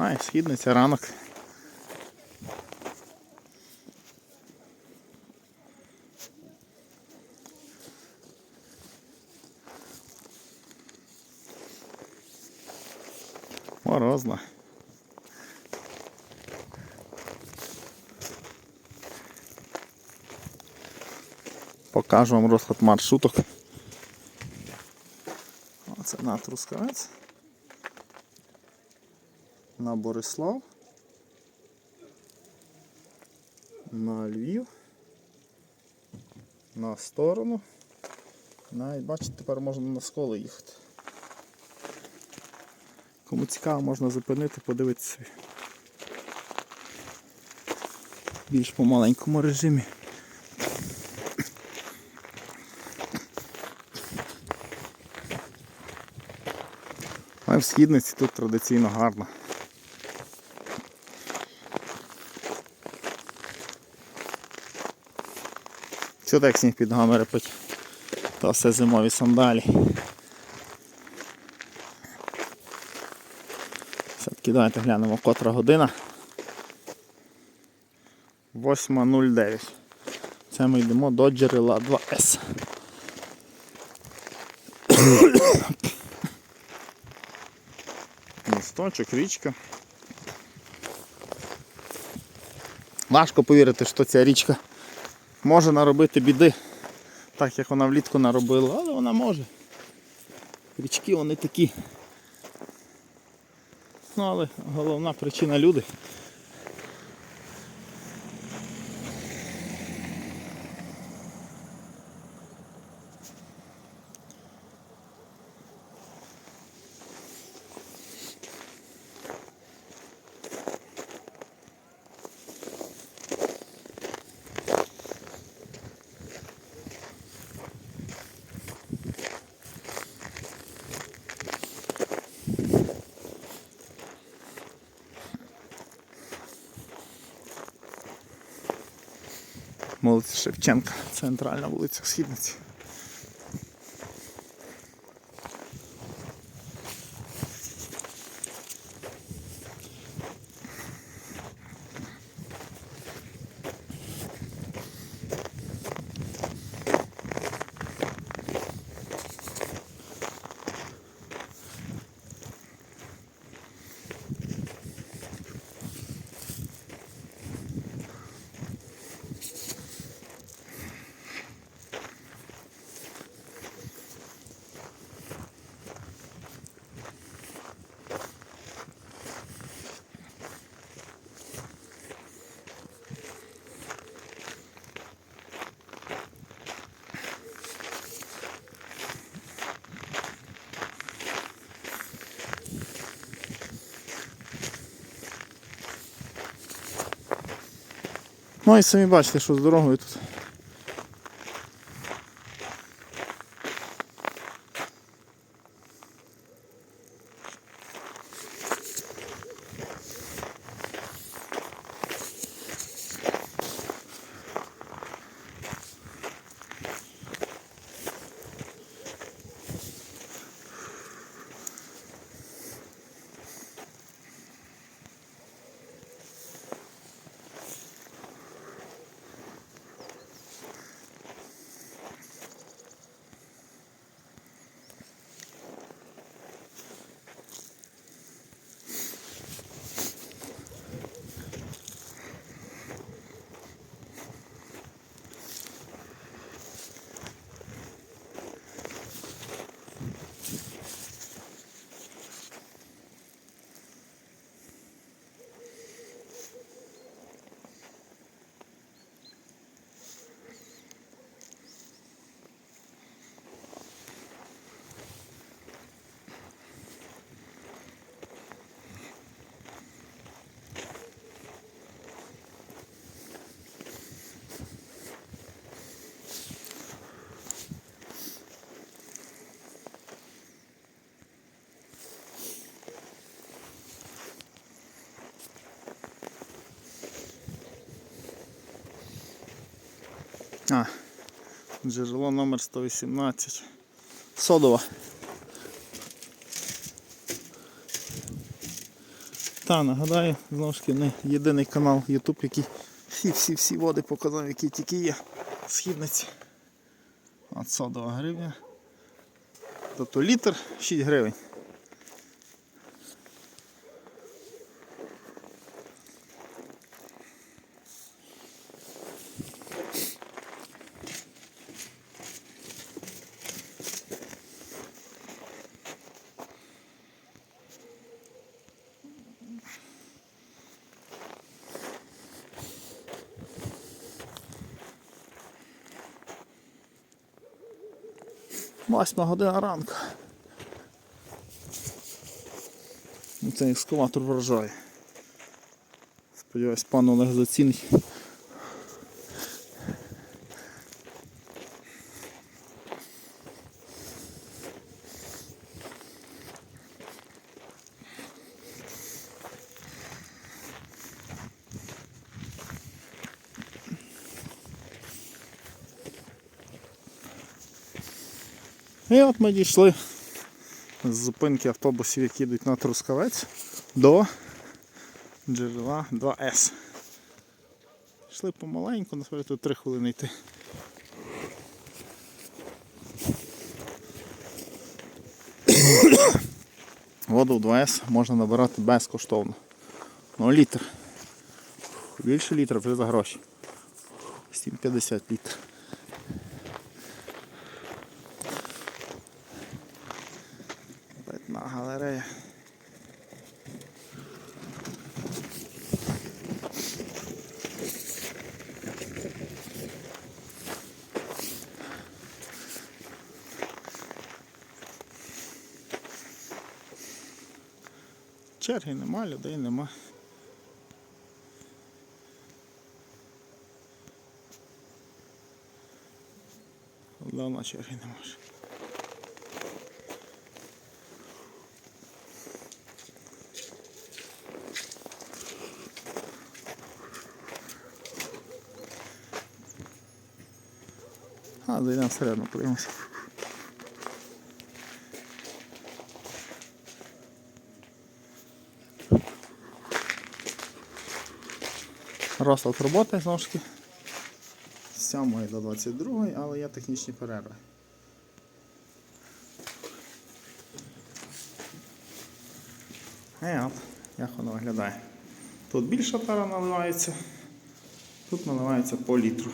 Ай, східниця ранок. Морозно. Покажу вам розклад маршруток. Оце на Трускавець. На Борислав. На Львів. На сторону. Навіть бачите, тепер можна на сколи їхати. Кому цікаво, можна зупинити, подивитися. Більш по маленькому режимі. А в східниці тут традиційно гарно. Що так сніг під ногами репить? То все зимові сандалі. Все-таки давайте глянемо котра година. 8.09. Це ми йдемо до джерела 2С. Місточок, річка. Важко повірити, що ця річка може наробити біди, так як вона влітку наробила, але вона може. Річки вони такі. Ну, але головна причина люди. Вулиця Шевченка, центральна вулиця Східниці. Ну і самі бачите, що з дорогою тут. А, джерело номер 118. Содова. Та, нагадаю, знову ж таки, не єдиний канал YouTube, який всі-всі-всі води показав, які тільки є. Східниці. От содова гривня. Тобто літр 6 гривень. Восьма година ранку. Цей екскаватор вражає. Сподіваюсь, пан Олег зацінить. І от ми дійшли з зупинки автобусів, які йдуть на Трускавець, до джерела 2С. Йшли помаленьку, насправді тут 3 хвилини йти. Воду в 2С можна набирати безкоштовно. Ну, літр. Більше літра вже за гроші. 7,50 літр. Черги нема, людей нема. Давно черги не. А, зайдемо всередину, подивимося. Розклад роботи знову ж таки. З 7 до 22, але є технічні перерви. І от, як воно виглядає. Тут більша тара наливається, тут наливається по літру.